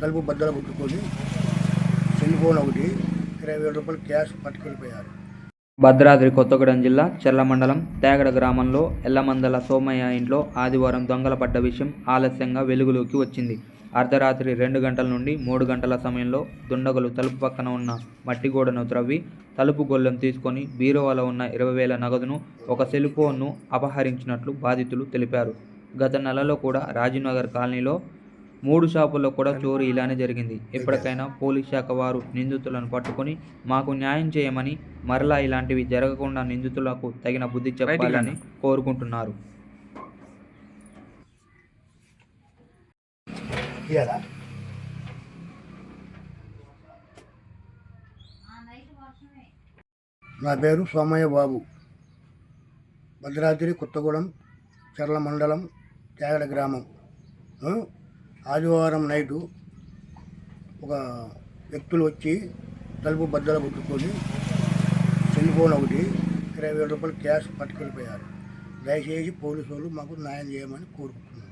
తలుపు బద్దలు కొట్టుకొని సెల్ ఫోన్ ఒకటి ఇరవై వేల రూపాయలు క్యాష్ పట్టుకెళ్ళిపోయారు. భద్రాద్రి కొత్తగూడెం జిల్లా చెర్ల మండలం తేగడ గ్రామంలో ఎల్లమందల సోమయ్య ఇంట్లో ఆదివారం దొంగల పడ్డ విషయం ఆలస్యంగా వెలుగులోకి వచ్చింది. అర్ధరాత్రి రెండు గంటల నుండి మూడు గంటల సమయంలో దుండగులు తలుపు పక్కన ఉన్న మట్టి గోడను త్రవ్వి తలుపు గొల్లెం తీసుకొని బీరువాలో ఉన్న ఇరవై వేల నగదును ఒక సెల్ ఫోన్ను అపహరించినట్లు బాధితులు తెలిపారు. గత నెలలో కూడా రాజీనగర్ కాలనీలో మూడు షాపుల్లో కూడా చోరీ ఇలానే జరిగింది. ఎప్పటికైనా పోలీస్ శాఖ వారు నిందితులను పట్టుకొని మాకు న్యాయం చేయమని మరలా ఇలాంటివి జరగకుండా నిందితులకు తగిన బుద్ధి చెప్పాలని కోరుకుంటున్నారు. నా పేరు సోమయ్య బాబు. భద్రాద్రి కొత్తగూడెం చర్ల మండలం తేగడ గ్రామం? ఆదివారం నైటు ఒక వ్యక్తులు వచ్చి తలుపు బద్దలు కొట్టుకొని సెల్ ఫోన్ ఒకటి ఇరవై వేల రూపాయలు క్యాష్ పట్టుకెళ్ళిపోయారు. దయచేసి పోలీసు వాళ్ళు మాకు న్యాయం చేయమని కోరుకుంటున్నాను